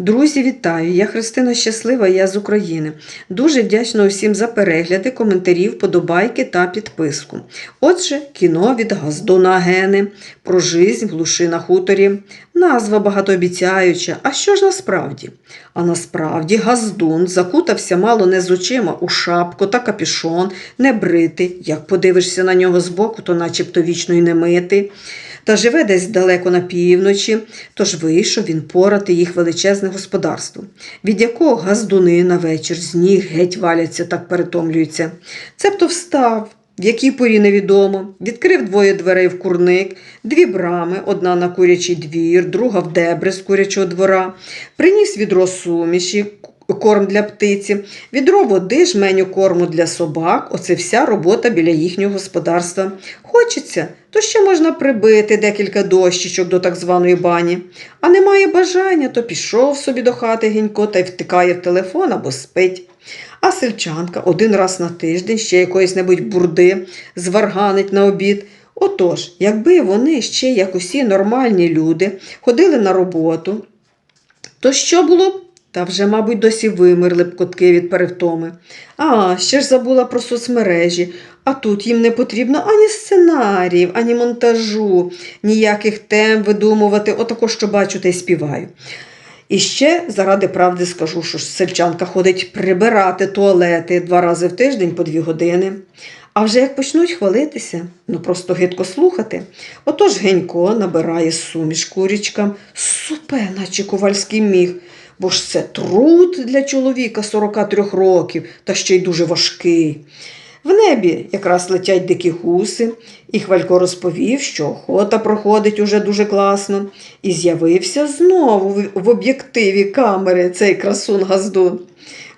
Друзі, вітаю! Я Христина Щаслива, я з України. Дуже вдячна усім за перегляди, коментарі, вподобайки та підписку. Отже, кіно від Газдуна Гени про жизнь в глуши на хуторі. Назва багатообіцяюча. А що ж насправді? А насправді Газдун закутався мало не з очима у шапку та капюшон, не бритий. Як подивишся на нього збоку, то начебто вічно й не митий та живе десь далеко на півночі, тож вийшов він порати їх величезне господарство, від якого газдуни на вечір з ніг геть валяться, так перетомлюються. Цебто встав, в якій порі невідомо, відкрив двоє дверей в курник, дві брами, одна на курячий двір, друга в дебри з курячого двора, приніс відро суміші, корм для птиці, відро води, жменю корму для собак. Оце вся робота біля їхнього господарства. Хочеться, то ще можна прибити декілька дощечок до так званої бані. А немає бажання, то пішов собі до хати гінько та й втикає в телефон або спить. А сельчанка один раз на тиждень ще якоїсь небудь бурди зварганить на обід. Отож, якби вони ще, як усі нормальні люди, ходили на роботу, то що було б? Та вже, мабуть, досі вимерли б котки від перевтоми. А, ще ж забула про соцмережі, а тут їм не потрібно ані сценаріїв, ані монтажу, ніяких тем видумувати, отако, що бачу, та й співаю. І ще заради правди скажу, що сельчанка ходить прибирати туалети два рази в тиждень по дві години. А вже як почнуть хвалитися, ну просто гидко слухати. Отож Генько набирає суміш курічкам, супе, наче ковальський міг, бо ж це труд для чоловіка 43 років, та ще й дуже важкий. В небі якраз летять дикі гуси, і Хвалько розповів, що охота проходить уже дуже класно, і з'явився знову в- об'єктиві камери цей красун Газдун.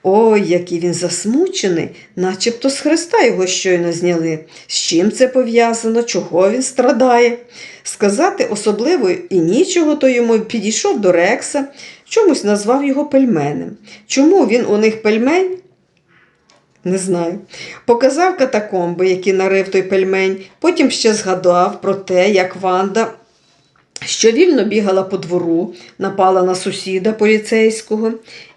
Ой, який він засмучений, начебто з хреста його щойно зняли. З чим це пов'язано, чого він страдає? Сказати особливо і нічого, то йому підійшов до Рекса, чомусь назвав його пельменем. Чому він у них пельмень? Не знаю. Показав катакомби, які нарив той пельмень, потім ще згадав про те, як Ванда, що вільно бігала по двору, напала на сусіда поліцейського.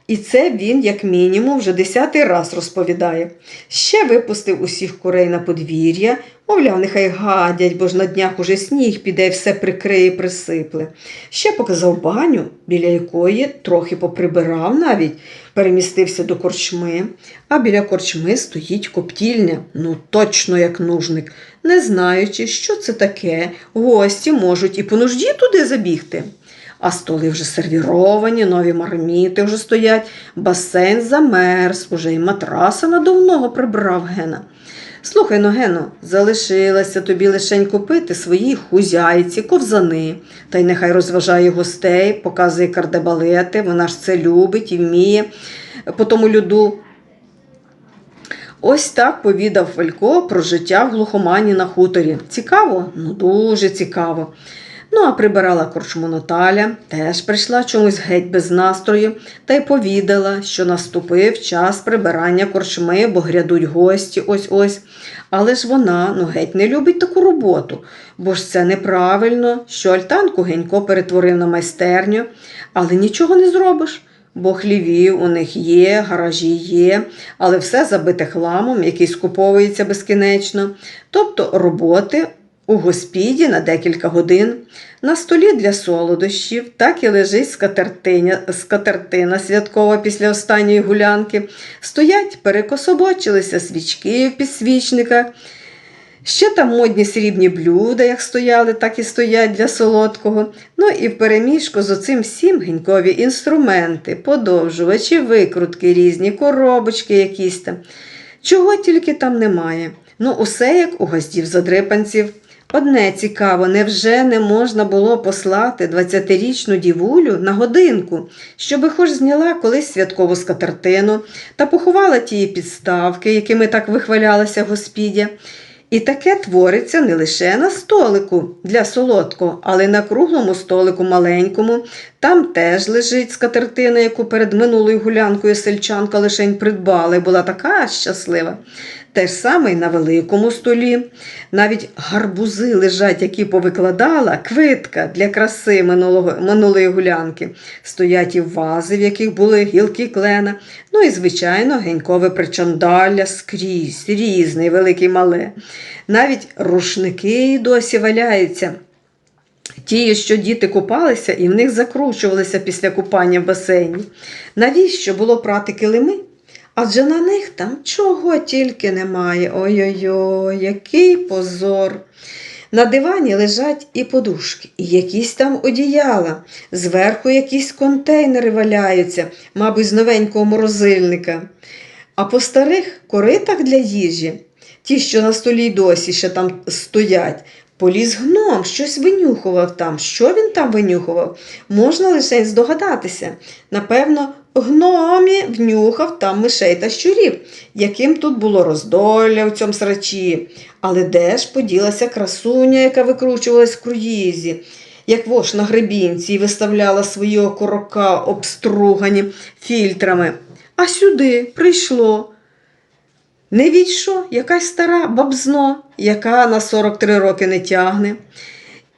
І це він, як мінімум, вже десятий раз розповідає. Ще випустив усіх курей на подвір'я, мовляв, нехай гадять, бо ж на днях уже сніг піде все прикриє присипле. Ще показав баню, біля якої трохи поприбирав навіть, перемістився до корчми, а біля корчми стоїть коптільня, ну точно як нужник, не знаючи, що це таке, гості можуть і по нужді туди забігти. А столи вже сервіровані, нові марміти вже стоять, басейн замерз, уже й матраса надовного прибрав Гена. Слухай Ногено, залишилася залишилося тобі лишень купити свої хузяйці, ковзани, та й нехай розважає гостей, показує кардебалети, вона ж це любить і вміє по тому люду. Ось так повідав Фалько про життя в глухомані на хуторі. Цікаво? Ну дуже цікаво. Ну, а прибирала корчму Наталя, теж прийшла чомусь геть без настрою та й повідала, що наступив час прибирання корчми, бо грядуть гості ось-ось. Але ж вона ну, геть не любить таку роботу, бо ж це неправильно, що альтанку Генько перетворив на майстерню, але нічого не зробиш. Бо хлівів у них є, гаражі є, але все забите хламом, який скуповується безкінечно. Тобто роботи у госпіді на декілька годин. На столі для солодощів так і лежить скатертиня, скатертина святкова після останньої гулянки. Стоять, перекособочилися свічки в підсвічниках. Ще там модні срібні блюда, як стояли, так і стоять для солодкого. Ну і в переміжку з оцим всім генькові інструменти, подовжувачі, викрутки різні, коробочки якісь там. Чого тільки там немає. Ну, усе як у гостів задрипанців. Одне цікаво, невже не можна було послати 20-річну дівулю на годинку, щоби хоч зняла колись святкову скатертину та поховала тії підставки, якими так вихвалялася господя. І таке твориться не лише на столику для солодкого, але й на круглому столику маленькому. Там теж лежить скатертина, яку перед минулою гулянкою сельчанка лишень придбала і була така щаслива. Те ж саме і на великому столі. Навіть гарбузи лежать, які повикладала, квитка для краси минулого, минулої гулянки. Стоять і вази, в яких були гілки клена. Ну і, звичайно, генькове причандалля скрізь, різне, велике і мале. Навіть рушники досі валяються. Ті, що діти купалися, і в них закручувалися після купання в басейні. Навіщо було прати килими? Адже на них там чого тільки немає. Ой-ой-ой, який позор. На дивані лежать і подушки, і якісь там одіяла, зверху якісь контейнери валяються, мабуть, з новенького морозильника. А по старих коритах для їжі, ті, що на столі досі ще там стоять, поліз гном, щось винюхував там. Що він там винюхував? Можна лише здогадатися. Напевно, гномі внюхав там мишей та щурів, яким тут було роздолля в цьому срачі. Але де ж поділася красуня, яка викручувалась в круїзі? Як вош на гребінці і виставляла свої окорока обстругані фільтрами. А сюди прийшло. Не від що, якась стара бабзно, яка на 43 роки не тягне.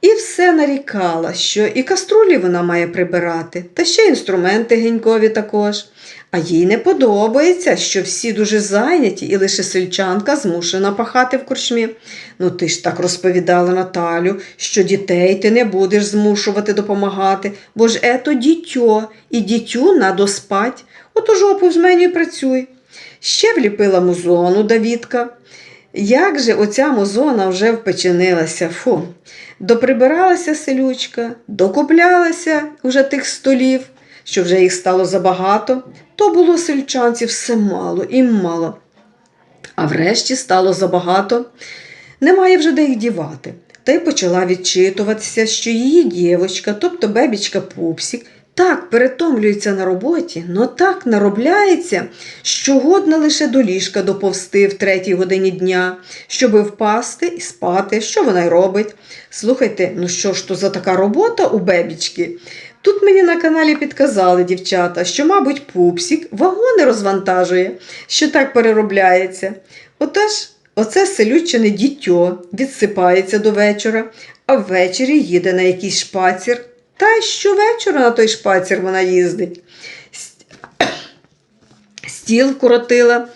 І все нарікала, що і каструлі вона має прибирати, та ще інструменти генькові також. А їй не подобається, що всі дуже зайняті, і лише сельчанка змушена пахати в корчмі. Ну ти ж так розповідала Наталю, що дітей ти не будеш змушувати допомагати, бо ж ето дітьо, і дітю надо спать. Отож опу з меню працюй. Ще вліпила музону Давідка. Як же оця музона вже впеченилася, фу. Доприбиралася селючка, докуплялася уже тих столів, що вже їх стало забагато, то було сельчанців все мало і мало. А врешті стало забагато, немає вже де їх дівати. Та й почала відчитуватися, що її дівочка, тобто бебічка Пупсік, так перетомлюється на роботі, но так наробляється, що годна лише до ліжка доповсти в третій годині дня, щоби впасти і спати, що вона й робить. Слухайте, ну що ж то за така робота у бебічки? Тут мені на каналі підказали дівчата, що, мабуть, пупсік вагони розвантажує, що так переробляється. Отож, оце селючене дітьо відсипається до вечора, а ввечері їде на якийсь шпацір. Та й щовечора на той шпацір вона їздить. Стіл коротила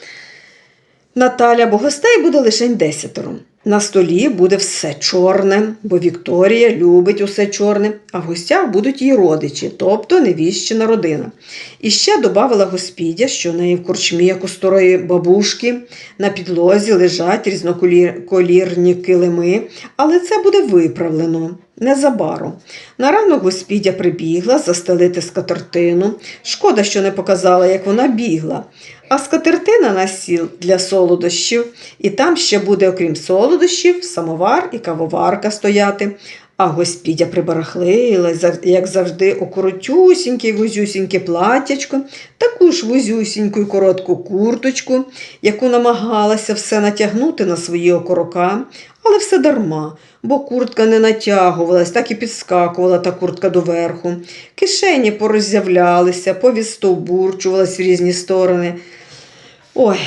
Наталя, бо гостей буде лише десятеро. На столі буде все чорне, бо Вікторія любить усе чорне, а в гостях будуть її родичі, тобто невіщена родина. І ще додавала господя, що в неї в корчмі, як у старої бабушки, на підлозі лежать різноколірні килими, але це буде виправлено. Незабаром. На ранок господя прибігла застелити скатертину. Шкода, що не показала, як вона бігла. А скатертина на сіл для солодощів, і там ще буде, окрім солодощів, самовар і кавоварка стояти. А господя прибарахлила, як завжди, у коротюсіньке вузюсіньке платячко, таку ж вузюсіньку й коротку курточку, яку намагалася все натягнути на свої окорока, але все дарма, бо куртка не натягувалась, так і підскакувала та куртка доверху. Кишені пороззявлялися, повістовбурчувалась в різні сторони. Ой,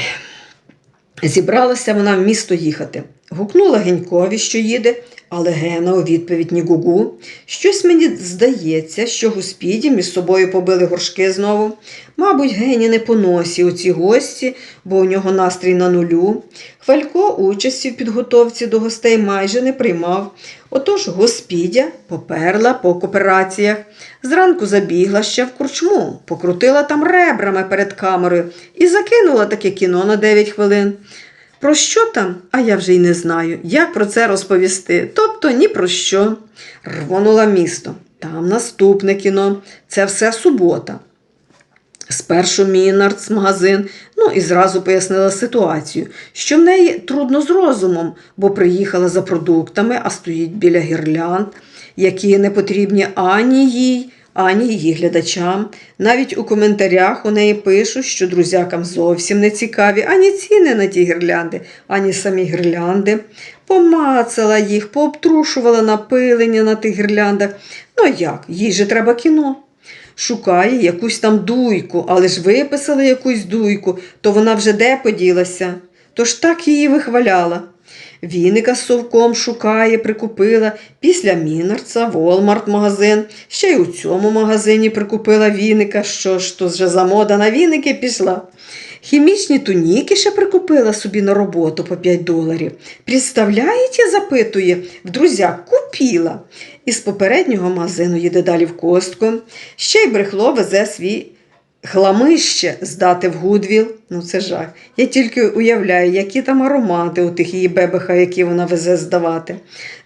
зібралася вона в місто їхати. Гукнула Генькові, що їде, але Гена у відповідь ні гугу. Щось мені здається, що господі між собою побили горшки знову. Мабуть, Гені не по носі оці гості, бо у нього настрій на нулю. Хвалько участі в підготовці до гостей майже не приймав. Отож господя поперла по коопераціях. Зранку забігла ще в корчму, покрутила там ребрами перед камерою і закинула таке кіно на 9 хвилин. Про що там? А я вже й не знаю, як про це розповісти. Тобто ні про що. Рвонула місто. Там наступне кіно. Це все субота. Спершу Мінардс магазин, ну і зразу пояснила ситуацію, що в неї трудно з розумом, бо приїхала за продуктами, а стоїть біля гірлянд, які не потрібні ані їй, ані її глядачам. Навіть у коментарях у неї пишуть, що друзякам зовсім не цікаві ані ціни на ті гірлянди, ані самі гірлянди. Помацала їх, пообтрушувала напилення на тих гірляндах. Ну як, їй же треба кіно. Шукає якусь там дуйку, але ж виписали якусь дуйку, то вона вже де поділася? тож так її вихваляла. Віника з совком шукає, прикупила, після Мінарца, Волмарт магазин, ще й у цьому магазині прикупила віника, що ж то вже за мода на віники пішла. Хімічні туніки ще прикупила собі на роботу по 5 доларів. Представляєте, запитує, в друзяк купила. Із попереднього магазину їде далі в костку. Ще й брехло везе свій хламище здати в Гудвіл. Ну це жах. Я тільки уявляю, які там аромати у тих її бебеха, які вона везе здавати.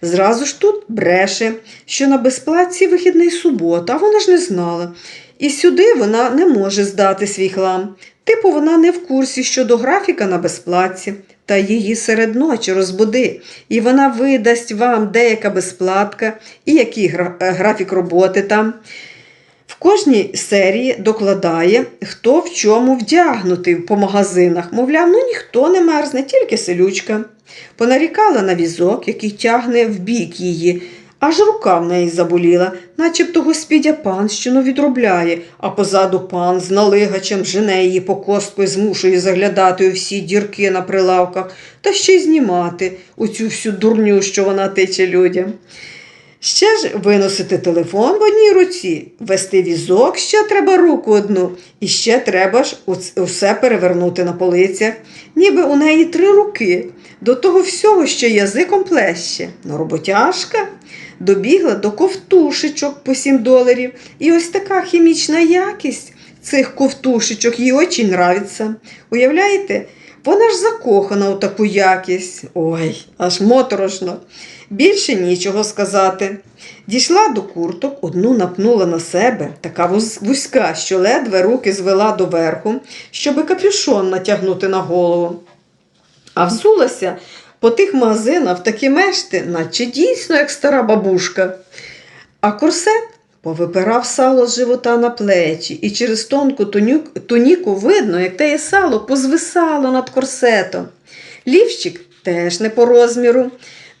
Зразу ж тут бреше, що на безплатці вихідний субота, а вона ж не знала. І сюди вона не може здати свій хлам. Типу, вона не в курсі щодо графіка на безплатці, та її серед ночі розбуди, і вона видасть вам деяка безплатка і який е, графік роботи там. В кожній серії докладає, хто в чому вдягнутий по магазинах. Мовляв, ну ніхто не мерзне, тільки селючка. Понарікала на візок, який тягне в бік її, аж рука в неї заболіла, начебто господя панщину відробляє, а позаду пан з налигачем жене її по костку і змушує заглядати у всі дірки на прилавках та ще й знімати у цю всю дурню, що вона тиче людям. Ще ж виносити телефон в одній руці, вести візок ще треба руку одну, і ще треба ж усе перевернути на полицях, ніби у неї три руки. До того всього ще язиком плеще. Ну, роботяжка добігла до ковтушечок по 7 доларів. І ось така хімічна якість цих ковтушечок їй очень нравиться. Уявляєте? Вона ж закохана у таку якість. Ой, аж моторошно. Більше нічого сказати. Дійшла до курток, одну напнула на себе, така вузька, що ледве руки звела доверху, щоби капюшон натягнути на голову. А взулася по тих магазинах такі мешти, наче дійсно як стара бабушка. А корсет повипирав сало з живота на плечі, і через тонку тунюк, туніку видно, як те сало позвисало над корсетом. Лівчик теж не по розміру,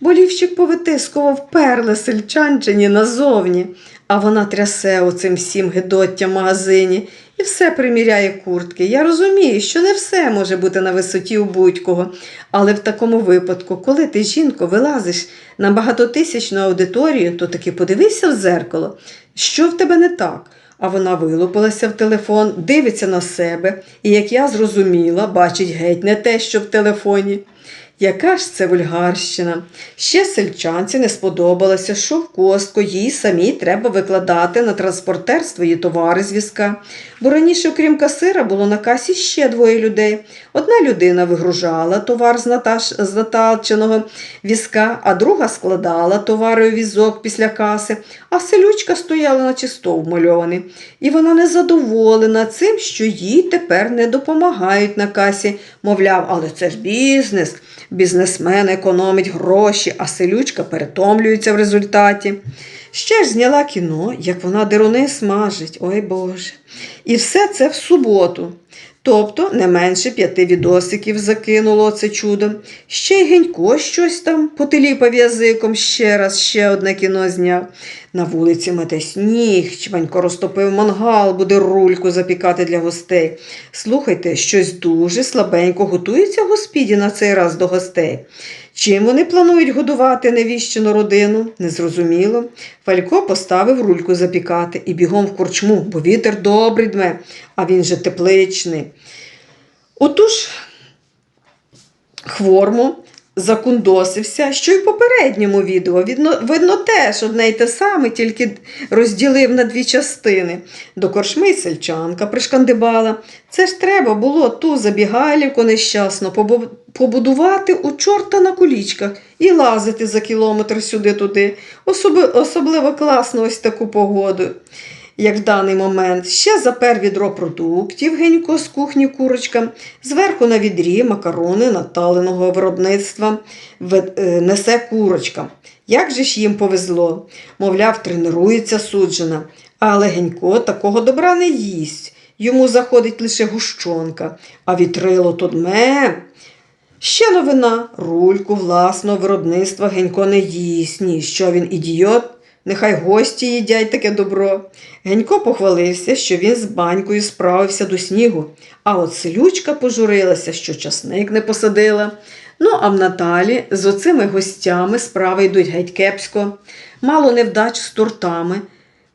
бо лівчик повитискував перли сельчанчині назовні, а вона трясе оцим всім гидоттям в магазині і все приміряє куртки. Я розумію, що не все може бути на висоті у будь-кого, але в такому випадку, коли ти, жінко, вилазиш на багатотисячну аудиторію, то таки подивися в зеркало, що в тебе не так. А вона вилупилася в телефон, дивиться на себе, і, як я зрозуміла, бачить геть не те, що в телефоні. Яка ж це вульгарщина? Ще сельчанці не сподобалося, що в костку їй самій треба викладати на транспортер свої товари з візка. Бо раніше, окрім касира, було на касі ще двоє людей. Одна людина вигружала товар з, наташ... з наталченого візка, а друга складала товари у візок після каси, а селючка стояла на чисто вмальований. І вона не задоволена цим, що їй тепер не допомагають на касі. Мовляв, але це ж бізнес. Бізнесмен економить гроші, а селючка перетомлюється в результаті. Ще ж зняла кіно, як вона деруни смажить, ой Боже. І все це в суботу. Тобто не менше п'яти відосиків закинуло це чудо. Ще й Генько щось там потиліпав язиком ще раз, ще одне кіно зняв. На вулиці мете сніг, чванько розтопив мангал, буде рульку запікати для гостей. Слухайте, щось дуже слабенько готується господі на цей раз до гостей. Чим вони планують годувати невіщену родину? Незрозуміло. Фалько поставив рульку запікати і бігом в корчму, бо вітер добрий дме, а він же тепличний. Отож, хворму закундосився, що й в попередньому відео. Видно, видно теж одне й те саме, тільки розділив на дві частини. До корчми сельчанка пришкандибала. Це ж треба було ту забігайлівку нещасно побудувати у чорта на кулічках і лазити за кілометр сюди-туди. Особливо класно ось таку погоду як в даний момент. Ще запер відро продуктів Генько з кухні курочка, зверху на відрі макарони наталеного виробництва е, несе курочка. Як же ж їм повезло? Мовляв, тренується суджена, але Генько такого добра не їсть. Йому заходить лише гущонка, а вітрило то дме. Ще новина. Рульку власного виробництва Генько не їсть. Ні, що він ідіот? Нехай гості їдять таке добро. Генько похвалився, що він з банькою справився до снігу, а от селючка пожурилася, що часник не посадила. Ну, а в Наталі з оцими гостями справи йдуть геть кепсько, мало невдач з тортами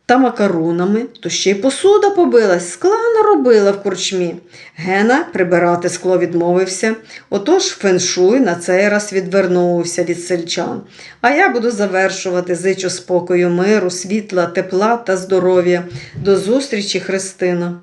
та макаронами, то ще й посуда побилась, скла наробила в корчмі. Гена прибирати скло відмовився, отож феншуй на цей раз відвернувся від сельчан. А я буду завершувати зичу спокою, миру, світла, тепла та здоров'я. До зустрічі, Христина.